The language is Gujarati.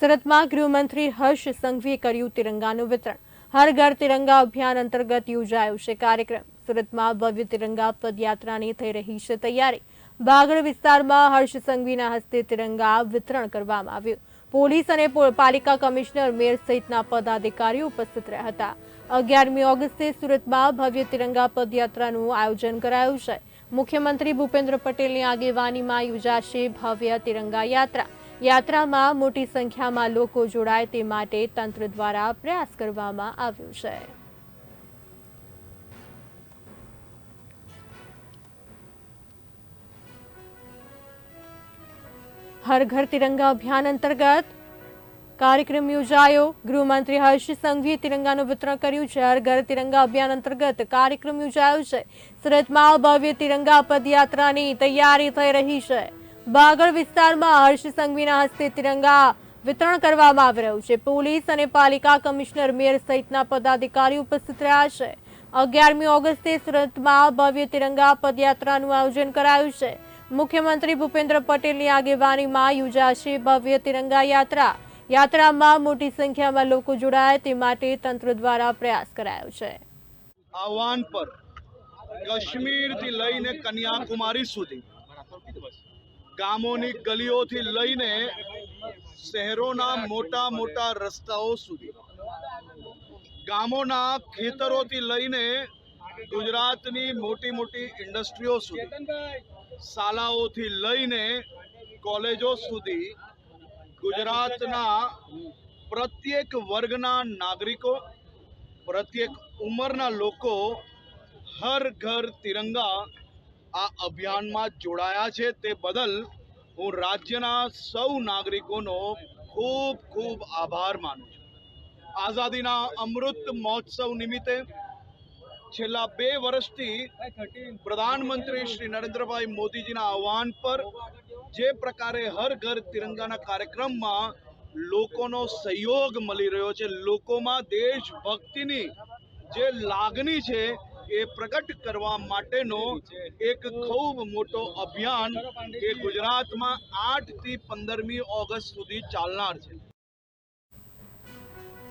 સુરતમાં ગૃહમંત્રી હર્ષ સંઘવીએ કર્યું તિરંગાનું વિતરણ. હર ઘર તિરંગા અભિયાન અંતર્ગત યોજાયો છે કાર્યક્રમ. સુરતમાં ભવ્ય તિરંગા પદયાત્રાની થઈ રહી છે તૈયારી. બાગડ વિસ્તારમાં હર્ષ સંઘવીના હસ્તે તિરંગા વિતરણ કરવામાં આવ્યું. પોલીસ અને પાલિકા કમિશનર મેયર સહિતના પદાધિકારીઓ ઉપસ્થિત રહ્યા હતા. અગિયારમી ઓગસ્ટે સુરતમાં ભવ્ય તિરંગા પદયાત્રાનું આયોજન કરાયું છે. મુખ્યમંત્રી ભૂપેન્દ્ર પટેલની આગેવાનીમાં યોજાશે ભવ્ય તિરંગા યાત્રા. યાત્રામાં મોટી સંખ્યામાં લોકો જોડાય તે માટે તંત્ર દ્વારા પ્રયાસ કરવામાં આવ્યો છે. હર ઘર તિરંગા અભિયાન અંતર્ગત કાર્યક્રમ યોજાયો. ગૃહમંત્રી હર્ષ સંઘવીએ તિરંગાનું વિતરણ કર્યું છે. હર ઘર તિરંગા અભિયાન અંતર્ગત કાર્યક્રમ યોજાયો છે. સુરતમાં ભવ્ય તિરંગા પદયાત્રાની તૈયારી થઈ રહી છે. બાગળ વિસ્તારમાં હર્ષ સંઘવીના હસ્તે તિરંગા વિતરણ કરવામાં આવી રહ્યું છે. પોલીસ અને પાલિકા કમિશનર મેયર સહિતના પદાધિકારી ઉપસ્થિત રહ્યા છે. અગિયારમી ઓગસ્ટે સુરતમાં ભવ્ય તિરંગા પદયાત્રાનું આયોજન કરાયું છે. મુખ્યમંત્રી ભૂપેન્દ્ર પટેલની આગેવાનીમાં યોજાશે ભવ્ય તિરંગા યાત્રા. યાત્રામાં મોટી સંખ્યામાં લોકો જોડાય, તે માટે તંત્ર દ્વારા પ્રયાસ કરાયો છે. આહવાન પર કાશ્મીરથી લઈને કન્યાકુમારી સુધી ગામોની ગલીઓથી લઈને શહેરોના મોટા મોટા રસ્તાઓ સુધી. ગામોના ખેતરોથી લઈને ગુજરાતની મોટી મોટી ઇન્ડસ્ટ્રીઓ સુધી, શાળાઓથી લઈને કોલેજો સુધી ગુજરાતના પ્રત્યેક વર્ગના નાગરિકો, પ્રત્યેક ઉંમરના લોકો હર ઘર તિરંગા આ અભિયાનમાં જોડાયા છે તે બદલ હું રાજ્યના સૌ નાગરિકોનો ખૂબ ખૂબ આભાર માનું છું. આઝાદીના અમૃત મહોત્સવ નિમિત્તે છેલ્લા બે વર્ષથી પ્રધાનમંત્રી શ્રી નરેન્દ્રભાઈ મોદીજીના આહવાન પર જે પ્રકારે હર ઘર તિરંગાના કાર્યક્રમમાં લોકોનો સહયોગ મળી રહ્યો છે, લોકોમાં દેશભક્તિની જે લાગણી છે એ પ્રગટ કરવા માટેનો એક ખૂબ મોટો અભિયાન એ ગુજરાતમાં આઠથી પંદરમી ઓગસ્ટ સુધી ચાલનાર છે.